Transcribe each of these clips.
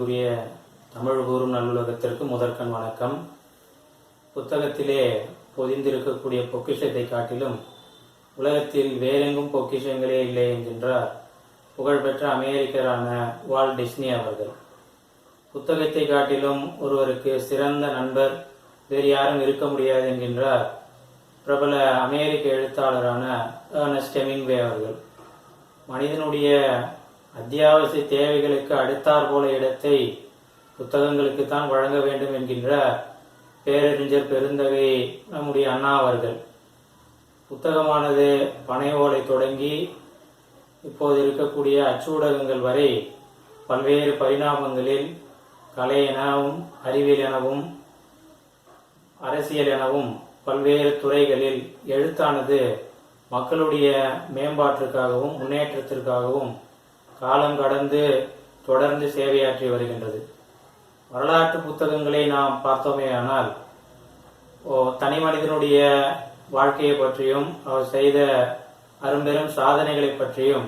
வணக்கத்திற்குரிய தமிழ் கூறும் நல்லுலகத்திற்கு முதற்கண் வணக்கம். புத்தகத்திலே பொதிந்திருக்கக்கூடிய பொக்கிஷத்தை காட்டிலும் உலகத்தில் வேறெங்கும் பொக்கிஷங்களே இல்லை என்கின்றார் புகழ்பெற்ற அமெரிக்கரான வால் டிஸ்னி அவர்கள். புத்தகத்தை காட்டிலும் ஒருவருக்கு சிறந்த நண்பர் வேறு யாரும் இருக்க முடியாது என்கின்றார் பிரபல அமெரிக்க எழுத்தாளரான ஏர்னஸ்ட் ஹெமிங்வே அவர்கள். மனிதனுடைய அத்தியாவசிய தேவைகளுக்கு அடுத்தாற் போல இடத்தை புத்தகங்களுக்கு தான் வழங்க வேண்டும் என்கின்ற பேரறிஞர் பெருந்தகை நம்முடைய அண்ணா அவர்கள். புத்தகமானது பனை ஓலை தொடங்கி இப்போது இருக்கக்கூடிய அச்சூடகங்கள் வரை பல்வேறு பரிணாமங்களில் கலை எனவும் அறிவியல் எனவும் அரசியல் எனவும் பல்வேறு துறைகளில் எழுத்தானது மக்களுடைய மேம்பாட்டிற்காகவும் முன்னேற்றத்திற்காகவும் காலம் கடந்து தொடர்ந்து சேவையாற்றி வருகின்றது. வரலாற்று புத்தகங்களை நாம் பார்த்தோமேயானால் ஓ தனி மனிதனுடைய வாழ்க்கையை பற்றியும் அவர் செய்த அரும்பெரும் சாதனைகளை பற்றியும்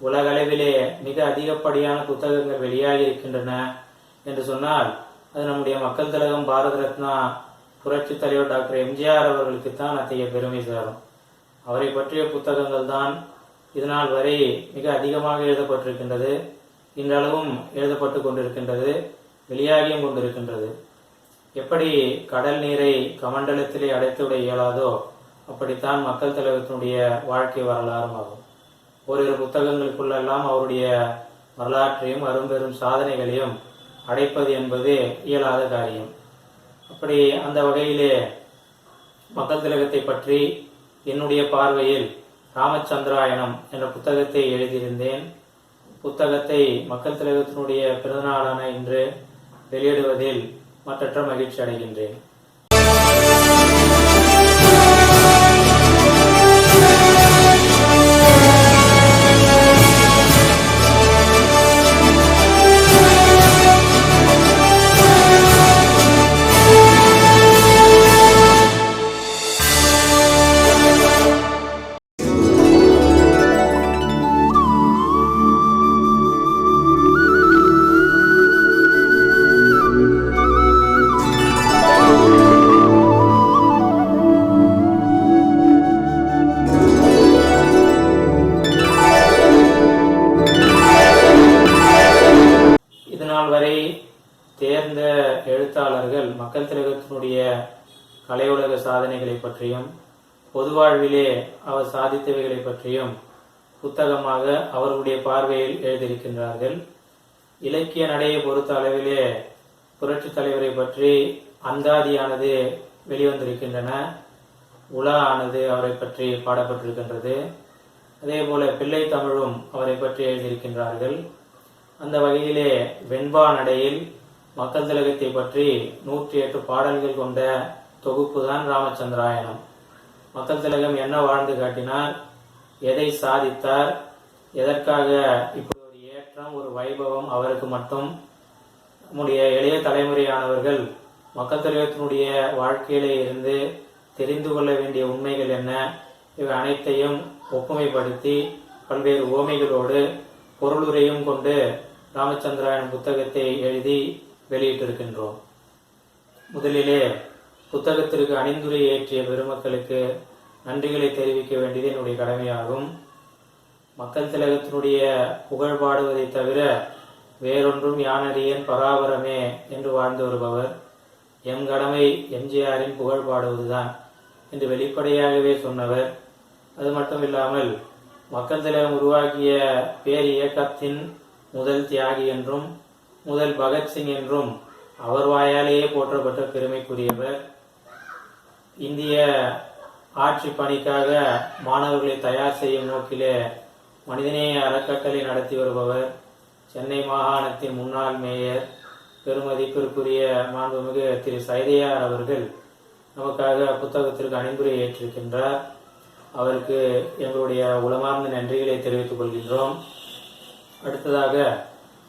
உலகளவிலே மிக அதிகப்படியான புத்தகங்கள் வெளியாகி இருக்கின்றன என்று சொன்னால் அது நம்முடைய மக்கள் திலகம் பாரத ரத்னா புரட்சி தலைவர் டாக்டர் எம்ஜிஆர் அவர்களுக்கு தான் அத்தகைய பெருமை சேரும். அவரை பற்றிய புத்தகங்கள் தான் இதனால் வரை மிக அதிகமாக எழுதப்பட்டிருக்கின்றது. இன்றளவும் எழுதப்பட்டு கொண்டிருக்கின்றது. வெளியாகியும் கொண்டிருக்கின்றது. எப்படி கடல் நீரை கமண்டலத்திலே அடைத்துவிட இயலாதோ அப்படித்தான் மக்கள் தலைவத்தினுடைய வாழ்க்கை வரலாறும் ஆகும். ஓரிரு புத்தகங்களுக்குள்ளெல்லாம் அவருடைய வரலாற்றையும் அரும்பெரும் சாதனைகளையும் அடைப்பது என்பது இயலாத காரியம். அப்படி அந்த வகையிலே மக்கள் திலகத்தை பற்றி என்னுடைய பார்வையில் ராமச்சந்திராயணம் என்ற புத்தகத்தை எழுதியிருந்தேன். புத்தகத்தை மக்கள் திலகத்தினுடைய பிறந்தநாளான இன்று வெளியிடுவதில் மற்றற்ற மகிழ்ச்சி அடைகின்றேன். நாள் வரை தேர்ந்த எழுத்தாளர்கள் மக்கள் திலகத்தினுடைய கலையுலக சாதனைகளை பற்றியும் பொது வாழ்விலே அவர் சாதித்தவைகளை பற்றியும் புத்தகமாக அவர்களுடைய பார்வையில் எழுதியிருக்கின்றார்கள். இலக்கிய நடையை பொறுத்த அளவிலே புரட்சி தலைவரை பற்றி அந்தாதியானது வெளிவந்திருக்கின்றன. உலா ஆனது அவரை பற்றி பாடப்பட்டிருக்கின்றது. அதே போல பிள்ளை தமிழும் அவரை பற்றி எழுதியிருக்கின்றார்கள். அந்த வகையிலே வெண்பா நடையில் மக்கள் திலகத்தை பற்றி நூற்றி எட்டு பாடல்கள் கொண்ட தொகுப்பு தான் ராமச்சந்திராயணம். மக்கள் திலகம் என்ன வாழ்ந்து காட்டினார்? எதை சாதித்தார்? எதற்காக இப்படி ஒரு ஏற்றம் ஒரு வைபவம் அவருக்கு மட்டும்? நம்முடைய இளைய தலைமுறையானவர்கள் மக்கள் திலகத்தினுடைய வாழ்க்கையிலே இருந்து தெரிந்து கொள்ள வேண்டிய உண்மைகள் என்ன? இவை அனைத்தையும் ஒப்புமைப்படுத்தி பல்வேறு ஓமைகளோடு பொருளுரையும் கொண்டு ராமச்சந்திராயன் புத்தகத்தை எழுதி வெளியிட்டிருக்கின்றோம். முதலிலே புத்தகத்திற்கு அணிந்துரை ஏற்றிய பெருமக்களுக்கு நன்றிகளை தெரிவிக்க வேண்டியது என்னுடைய கடமையாகும். மக்கள் திலகத்தினுடைய புகழ் பாடுவதை தவிர வேறொன்றும் யானறியன் பராபரமே என்று வாழ்ந்து வருபவர் எம் கடமை எம்ஜிஆரின் புகழ் பாடுவதுதான் என்று வெளிப்படையாகவே சொன்னவர். அது மட்டும் இல்லாமல் மக்கள் திலகம் உருவாக்கிய பேர் இயக்கத்தின் முதல் தியாகி என்றும் முதல் பகத்சிங் என்றும் அவர் வாயாலேயே போற்றப்பட்ட பெருமைக்குரியவர். இந்திய ஆட்சி பணிக்காக மாணவர்களை தயார் செய்யும் நோக்கிலே மனிதநேய அறக்கட்டளை நடத்தி வருபவர் சென்னை மாகாணத்தின் முன்னாள் மேயர் பெருமதிப்பிற்குரிய மாண்புமிகு திரு சைதையார் அவர்கள் நமக்காக புத்தகத்திற்கு அணிந்துரை ஏற்றிருக்கின்றார். அவருக்கு எங்களுடைய உளமார்ந்த நன்றிகளை தெரிவித்துக் கொள்கின்றோம். அடுத்ததாக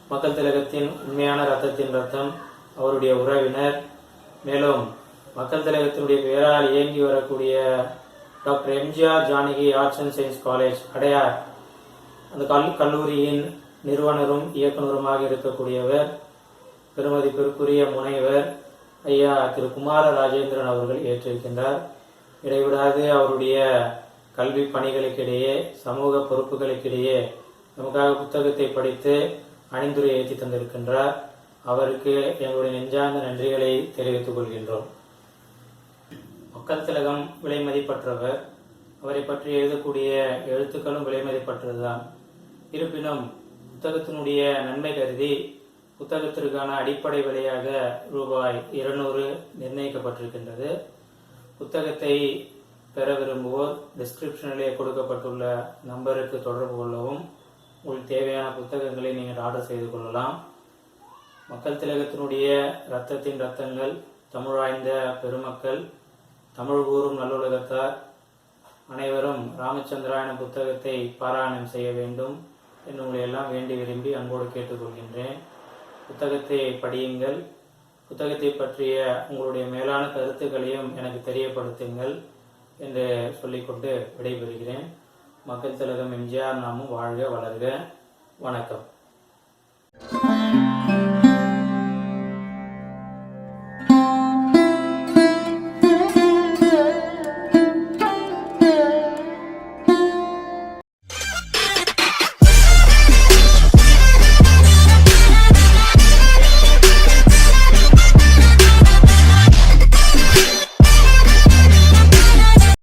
மக்கள் திலகத்தின் உண்மையான ரத்தத்தின் ரத்தம் அவருடைய உறவினர். மேலும் மக்கள் திலகத்தினுடைய பெயரால் இயங்கி வரக்கூடிய doctor MGR Janaki arts and science college Adyar. அந்த கல் கல்லூரியின் நிறுவனரும் இயக்குனருமாக இருக்கக்கூடியவர் பெருமதிப்பிற்குரிய முனைவர் ஐயா திரு குமார ராஜேந்திரன் அவர்கள் ஏற்றிருக்கின்றார். இடைவிடாது அவருடைய கல்வி பணிகளுக்கிடையே சமூக பொறுப்புகளுக்கிடையே நமக்காக புத்தகத்தை படித்து அணிந்துரை ஏற்றி தந்திருக்கின்றார். அவருக்கு எங்களுடைய நெஞ்சார்ந்த நன்றிகளை தெரிவித்துக் கொள்கின்றோம். மக்கள் விலைமதிப்பற்றவர் அவரை பற்றி எழுதக்கூடிய எழுத்துக்களும் விலைமதிப்பற்றதுதான் இருப்பினும் புத்தகத்தினுடைய நன்மை கருதி புத்தகத்திற்கான அடிப்படை விலையாக ரூபாய் இருநூறு நிர்ணயிக்கப்பட்டிருக்கின்றது. புத்தகத்தை பெற விரும்புவோர் டிஸ்கிரிப்ஷனிலே கொடுக்கப்பட்டுள்ள நம்பருக்கு தொடர்பு கொள்ளவும் உங்களுக்கு தேவையான புத்தகங்களை நீங்கள் ஆர்டர் செய்து கொள்ளலாம். மக்கள் திலகத்தினுடைய இரத்தத்தின் ரத்தங்கள் தமிழாய்ந்த பெருமக்கள் தமிழ் கூறும் நல்லுலகத்தார் அனைவரும் ராமச்சந்திராயண புத்தகத்தை பாராயணம் செய்ய வேண்டும் என்று உங்களை எல்லாம் வேண்டி விரும்பி அன்போடு கேட்டுக்கொள்கின்றேன். புத்தகத்தை படியுங்கள். புத்தகத்தை பற்றிய உங்களுடைய மேலான கருத்துக்களையும் எனக்கு தெரியப்படுத்துங்கள் என்று சொல்லிக்கொண்டு விடைபெறுகிறேன். மக்கள் திலகம் எம்ஜிஆர் நாமும் வாழ்க வளர்க. வணக்கம்.